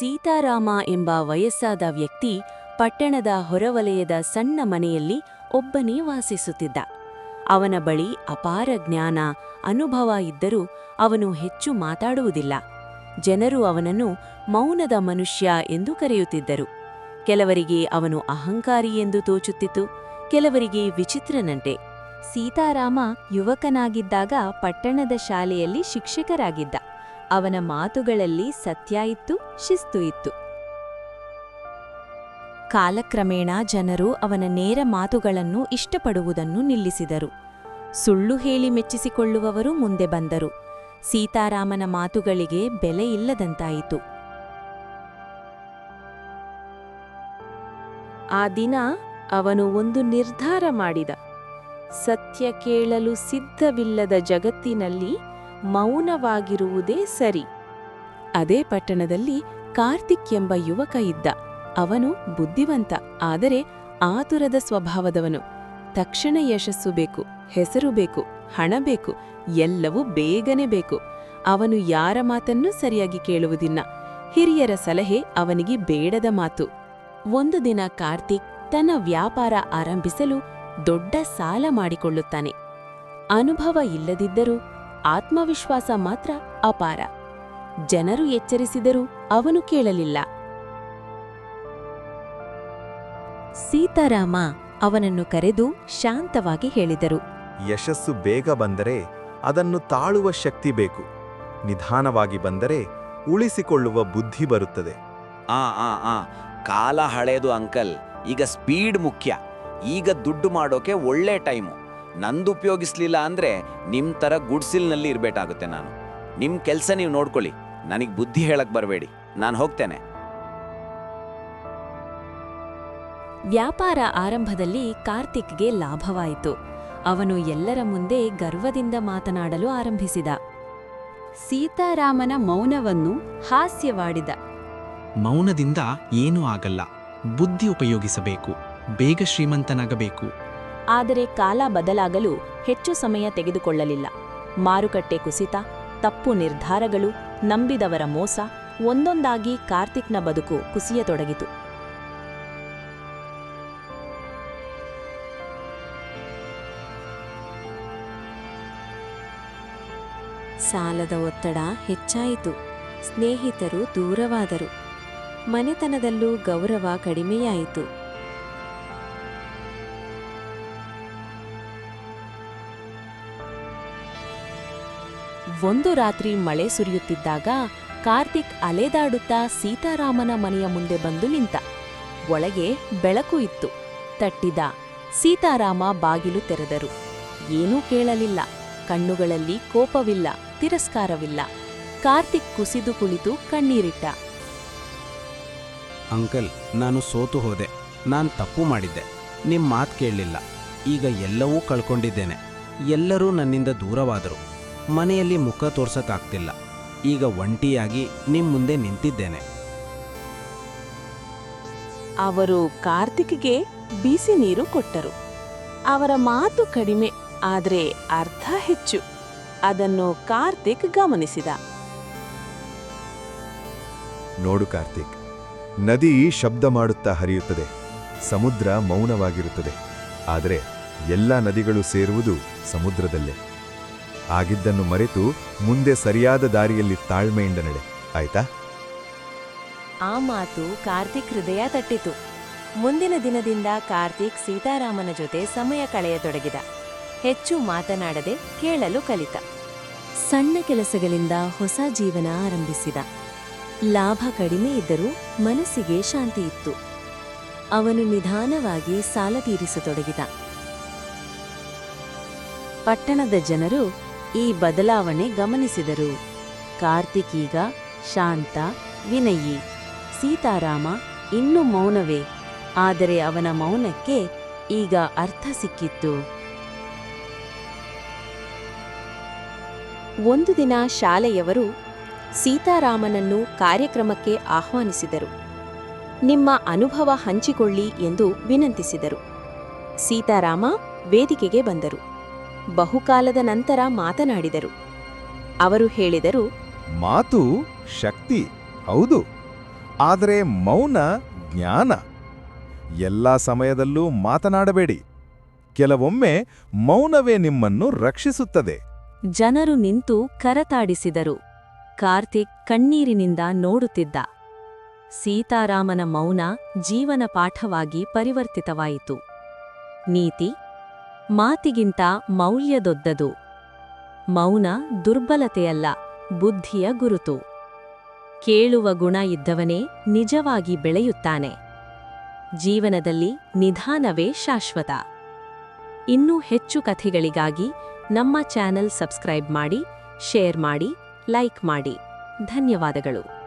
ಸೀತಾರಾಮ ಎಂಬ ವಯಸ್ಸಾದ ವ್ಯಕ್ತಿ ಪಟ್ಟಣದ ಹೊರವಲಯದ ಸಣ್ಣ ಮನೆಯಲ್ಲಿ ಒಬ್ಬನೇ ವಾಸಿಸುತ್ತಿದ್ದ. ಅವನ ಬಳಿ ಅಪಾರ ಜ್ಞಾನ, ಅನುಭವ ಇದ್ದರೂ ಅವನು ಹೆಚ್ಚು ಮಾತಾಡುವುದಿಲ್ಲ. ಜನರು ಅವನನ್ನು ಮೌನದ ಮನುಷ್ಯ ಎಂದು ಕರೆಯುತ್ತಿದ್ದರು. ಕೆಲವರಿಗೆ ಅವನು ಅಹಂಕಾರಿ ಎಂದು ತೋಚುತ್ತಿತ್ತು, ಕೆಲವರಿಗೆ ವಿಚಿತ್ರನಂತೆ. ಸೀತಾರಾಮ ಯುವಕನಾಗಿದ್ದಾಗ ಪಟ್ಟಣದ ಶಾಲೆಯಲ್ಲಿ ಶಿಕ್ಷಕರಾಗಿದ್ದ. ಅವನ ಮಾತುಗಳಲ್ಲಿ ಸತ್ಯ ಇತ್ತು ಶಿಸ್ತು ಇತ್ತು. ಕಾಲಕ್ರಮೇಣ ಜನರು ಅವನ ನೇರ ಮಾತುಗಳನ್ನು ಇಷ್ಟಪಡುವುದನ್ನು ನಿಲ್ಲಿಸಿದರು. ಸುಳ್ಳು ಹೇಳಿ ಮೆಚ್ಚಿಸಿಕೊಳ್ಳುವವರು ಮುಂದೆ ಬಂದರು. ಸೀತಾರಾಮನ ಮಾತುಗಳಿಗೆ ಬೆಲೆ ಇಲ್ಲದಂತಾಯಿತು. ಆ ದಿನ ಅವನು ಒಂದು ನಿರ್ಧಾರ ಮಾಡಿದ. ಸತ್ಯ ಕೇಳಲು ಸಿದ್ಧವಿಲ್ಲದ ಜಗತ್ತಿನಲ್ಲಿ ಮೌನವಾಗಿರುವುದೇ ಸರಿ. ಅದೇ ಪಟ್ಟಣದಲ್ಲಿ ಕಾರ್ತಿಕ್ ಎಂಬ ಯುವಕ ಇದ್ದ. ಅವನು ಬುದ್ಧಿವಂತ, ಆದರೆ ಆತುರದ ಸ್ವಭಾವದವನು. ತಕ್ಷಣ ಯಶಸ್ಸು ಬೇಕು, ಹೆಸರು ಬೇಕು, ಹಣ ಬೇಕು, ಎಲ್ಲವೂ ಬೇಗನೆ ಬೇಕು. ಅವನು ಯಾರ ಮಾತನ್ನೂ ಸರಿಯಾಗಿ ಕೇಳುವುದಿಲ್ಲ. ಹಿರಿಯರ ಸಲಹೆ ಅವನಿಗೆ ಬೇಡದ ಮಾತು. ಒಂದು ದಿನ ಕಾರ್ತಿಕ್ ತನ್ನ ವ್ಯಾಪಾರ ಆರಂಭಿಸಲು ದೊಡ್ಡ ಸಾಲ ಮಾಡಿಕೊಳ್ಳುತ್ತಾನೆ. ಅನುಭವ ಇಲ್ಲದಿದ್ದರೂ ಆತ್ಮವಿಶ್ವಾಸ ಮಾತ್ರ ಅಪಾರ. ಜನರು ಎಚ್ಚರಿಸಿದರೂ ಅವನು ಕೇಳಲಿಲ್ಲ. ಸೀತಾರಾಮ ಅವನನ್ನು ಕರೆದು ಶಾಂತವಾಗಿ ಹೇಳಿದರು. ಯಶಸ್ಸು ಬೇಗ ಬಂದರೆ ಅದನ್ನು ತಾಳುವ ಶಕ್ತಿ ಬೇಕು. ನಿಧಾನವಾಗಿ ಬಂದರೆ ಉಳಿಸಿಕೊಳ್ಳುವ ಬುದ್ಧಿ ಬರುತ್ತದೆ. ಆ ಆ ಆ ಕಾಲ ಹಳೆಯದು ಅಂಕಲ್ ಈಗ ಸ್ಪೀಡ್ ಮುಖ್ಯ. ಈಗ ದುಡ್ಡು ಮಾಡೋಕೆ ಒಳ್ಳೆ ಟೈಮು. ನಂದು ಉಪಯೋಗಿಸ್ಲಿಲ್ಲ ಅಂದರೆ ನಿಮ್ಮ ಥರ ಗುಡ್ಸಿಲ್ನಲ್ಲಿ ಇರಬೇಕಾಗುತ್ತೆ ನಾನು. ನಿಮ್ಮ ಕೆಲಸ ನೀವು ನೋಡ್ಕೊಳ್ಳಿ. ನನಗೆ ಬುದ್ಧಿ ಹೇಳಕ್ ಬರಬೇಡಿ. ನಾನು ಹೋಗ್ತೇನೆ. ವ್ಯಾಪಾರ ಆರಂಭದಲ್ಲಿ ಕಾರ್ತಿಕ್ಗೆ ಲಾಭವಾಯಿತು. ಅವನು ಎಲ್ಲರ ಮುಂದೆ ಗರ್ವದಿಂದ ಮಾತನಾಡಲು ಆರಂಭಿಸಿದ. ಸೀತಾರಾಮನ ಮೌನವನ್ನು ಹಾಸ್ಯವಾಡಿದ. ಮೌನದಿಂದ ಏನೂ ಆಗಲ್ಲ. ಬುದ್ಧಿ ಉಪಯೋಗಿಸಬೇಕು. ಬೇಗ ಶ್ರೀಮಂತನಾಗಬೇಕು. ಆದರೆ ಕಾಲ ಬದಲಾಗಲು ಹೆಚ್ಚು ಸಮಯ ತೆಗೆದುಕೊಳ್ಳಲಿಲ್ಲ. ಮಾರುಕಟ್ಟೆ ಕುಸಿತ, ತಪ್ಪು ನಿರ್ಧಾರಗಳು, ನಂಬಿದವರ ಮೋಸ, ಒಂದೊಂದಾಗಿ ಕಾರ್ತಿಕ್ನ ಬದುಕು ಕುಸಿಯತೊಡಗಿತು. ಸಾಲದ ಒತ್ತಡ ಹೆಚ್ಚಾಯಿತು. ಸ್ನೇಹಿತರು ದೂರವಾದರು. ಮನೆತನದಲ್ಲೂ ಗೌರವ ಕಡಿಮೆಯಾಯಿತು. ಒಂದು ರಾತ್ರಿ ಮಳೆ ಸುರಿಯುತ್ತಿದ್ದಾಗ ಕಾರ್ತಿಕ್ ಅಲೆದಾಡುತ್ತಾ ಸೀತಾರಾಮನ ಮನೆಯ ಮುಂದೆ ಬಂದು ನಿಂತ. ಒಳಗೆ ಬೆಳಕು ಇತ್ತು. ತಟ್ಟಿದ ಸೀತಾರಾಮ ಬಾಗಿಲು ತೆರೆದರು. ಏನೂ ಕೇಳಲಿಲ್ಲ. ಕಣ್ಣುಗಳಲ್ಲಿ ಕೋಪವಿಲ್ಲ, ತಿರಸ್ಕಾರವಿಲ್ಲ. ಕಾರ್ತಿಕ್ ಕುಸಿದು ಕುಳಿತು ಕಣ್ಣೀರಿಟ್ಟ. ಅಂಕಲ್, ನಾನು ಸೋತು ಹೋದೆ. ನಾನು ತಪ್ಪು ಮಾಡಿದ್ದೆ. ನಿಮ್ಮ ಮಾತು ಕೇಳಲಿಲ್ಲ. ಈಗ ಎಲ್ಲವೂ ಕಳ್ಕೊಂಡಿದ್ದೇನೆ. ಎಲ್ಲರೂ ನನ್ನಿಂದ ದೂರವಾದರು. ಮನೆಯಲ್ಲಿ ಮುಖ ತೋರ್ಸಕ್ಕಾಗ್ತಿಲ್ಲ. ಈಗ ಒಂಟಿಯಾಗಿ ನಿಮ್ಮ ಮುಂದೆ ನಿಂತಿದ್ದೇನೆ. ಅವರು ಕಾರ್ತಿಕ್ಗೆ ಬಿಸಿ ನೀರು ಕೊಟ್ಟರು. ಅವರ ಮಾತು ಕಡಿಮೆ ಆದರೆ ಅರ್ಥ ಹೆಚ್ಚು. ಅದನ್ನು ಕಾರ್ತಿಕ್ ಗಮನಿಸಿದ. ನೋಡು ಕಾರ್ತಿಕ್ ನದಿ ಶಬ್ದ ಮಾಡುತ್ತಾ ಹರಿಯುತ್ತದೆ. ಸಮುದ್ರ ಮೌನವಾಗಿರುತ್ತದೆ. ಆದರೆ ಎಲ್ಲ ನದಿಗಳು ಸೇರುವುದು ಸಮುದ್ರದಲ್ಲೇ. ಆಗಿದ್ದನ್ನು ಮರೆತು ಮುಂದೆ ಸರಿಯಾದ ದಾರಿಯಲ್ಲಿ ತಾಳ್ಮೆಯಿಂದ ನಡೆ. ಆಯ್ತಾ? ಆ ಮಾತು ಕಾರ್ತಿಕ್ ಹೃದಯ ತಟ್ಟಿತು. ಮುಂದಿನ ದಿನದಿಂದ ಕಾರ್ತಿಕ್ ಸೀತಾರಾಮನ ಜೊತೆ ಸಮಯ ಕಳೆಯತೊಡಗಿದ. ಹೆಚ್ಚು ಮಾತನಾಡದೆ ಕೇಳಲು ಕಲಿತ. ಸಣ್ಣ ಕೆಲಸಗಳಿಂದ ಹೊಸ ಜೀವನ ಆರಂಭಿಸಿದ. ಲಾಭ ಕಡಿಮೆ ಇದ್ದರೂ ಮನಸ್ಸಿಗೆ ಶಾಂತಿ ಇತ್ತು. ಅವನು ನಿಧಾನವಾಗಿ ಸಾಲ ತೀರಿಸತೊಡಗಿದ. ಪಟ್ಟಣದ ಜನರು ಈ ಬದಲಾವಣೆ ಗಮನಿಸಿದರು. ಕಾರ್ತಿಕೀಗ ಶಾಂತ, ವಿನಯಿ. ಸೀತಾರಾಮ ಇನ್ನೂ ಮೌನವೇ. ಆದರೆ ಅವನ ಮೌನಕ್ಕೆ ಈಗ ಅರ್ಥ ಸಿಕ್ಕಿತ್ತು. ಒಂದು ದಿನ ಶಾಲೆಯವರು ಸೀತಾರಾಮನನ್ನು ಕಾರ್ಯಕ್ರಮಕ್ಕೆ ಆಹ್ವಾನಿಸಿದರು. ನಿಮ್ಮ ಅನುಭವ ಹಂಚಿಕೊಳ್ಳಿ ಎಂದು ವಿನಂತಿಸಿದರು. ಸೀತಾರಾಮ ವೇದಿಕೆಗೆ ಬಂದರು. ಬಹುಕಾಲದ ನಂತರ ಮಾತನಾಡಿದರು. ಅವರು ಹೇಳಿದರು ಮಾತು ಶಕ್ತಿ ಹೌದು. ಆದರೆ ಮೌನ ಜ್ಞಾನ. ಎಲ್ಲ ಸಮಯದಲ್ಲೂ ಮಾತನಾಡಬೇಡಿ. ಕೆಲವೊಮ್ಮೆ ಮೌನವೇ ನಿಮ್ಮನ್ನು ರಕ್ಷಿಸುತ್ತದೆ. ಜನರು ನಿಂತು ಕರತಾಡಿಸಿದರು. ಕಾರ್ತಿಕ್ ಕಣ್ಣೀರಿನಿಂದ ನೋಡುತ್ತಿದ್ದ. ಸೀತಾರಾಮನ ಮೌನ ಜೀವನ ಪಾಠವಾಗಿ ಪರಿವರ್ತಿತವಾಯಿತು. ನೀತಿ ಮಾತಿಗಿಂತ ಮೌಲ್ಯದೊದ್ದದು. ಮೌನ ದುರ್ಬಲತೆಯಲ್ಲ, ಬುದ್ಧಿಯ ಗುರುತು. ಕೇಳುವ ಗುಣ ಇದ್ದವನೇ ನಿಜವಾಗಿ ಬೆಳೆಯುತ್ತಾನೆ. ಜೀವನದಲ್ಲಿ ನಿಧಾನವೇ ಶಾಶ್ವತ. ಇನ್ನೂ ಹೆಚ್ಚು ಕಥೆಗಳಿಗಾಗಿ ನಮ್ಮ ಚಾನೆಲ್ ಸಬ್ಸ್ಕ್ರೈಬ್ ಮಾಡಿ, ಶೇರ್ ಮಾಡಿ, ಲೈಕ್ ಮಾಡಿ. ಧನ್ಯವಾದಗಳು.